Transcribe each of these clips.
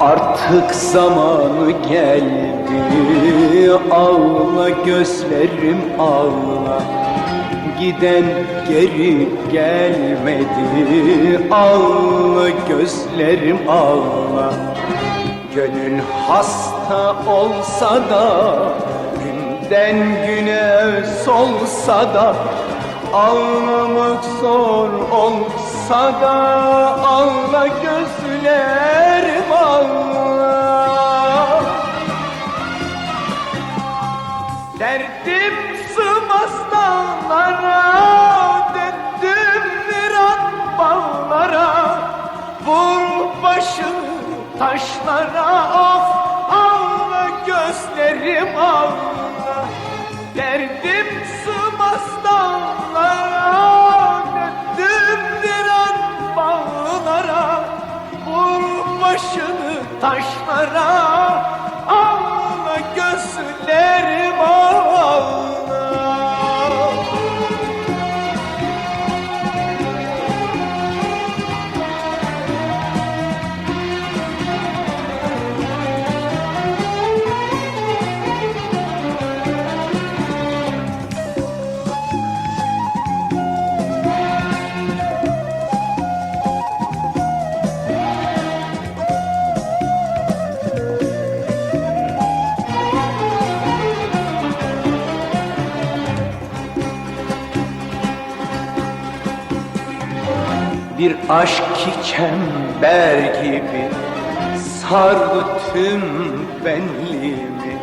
Artık zamanı geldi. Ağla gözlerim ağla. Giden geri gelmedi. Ağla gözlerim ağla. Gönül hasta olsa da Günden güne solsa da Ağlamak zor olsa da Ağla gözlerim sığmaz dağlara Döndüm bir an bağlara. Vur başını taşlara Of ağla gözlerim ağla Derdim sığmaz dağlara Döndüm bir an bağlara. Vur başını taşlara Ağla gözlerim ağla Bir aşk ki çember gibi sardı tüm benliğimi.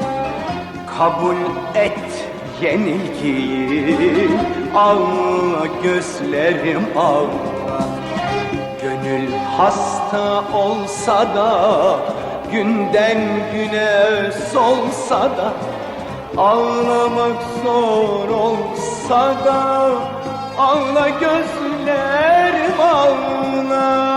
Kabul et yenilgiyi Ağla gözlerim ağla Gönül hasta olsa da Günden güne solsa da Ağlamak zor olsa da Ağla gözlerim ağla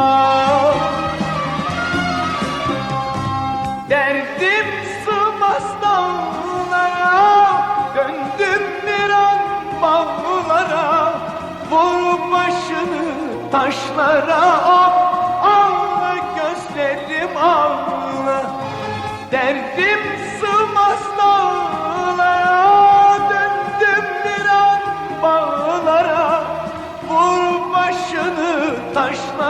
Derdim sığmaz dağlara Döndüm bir an bağlara. Vur başını taşlara Of ağla gözlerim ağla Derdim taşlar.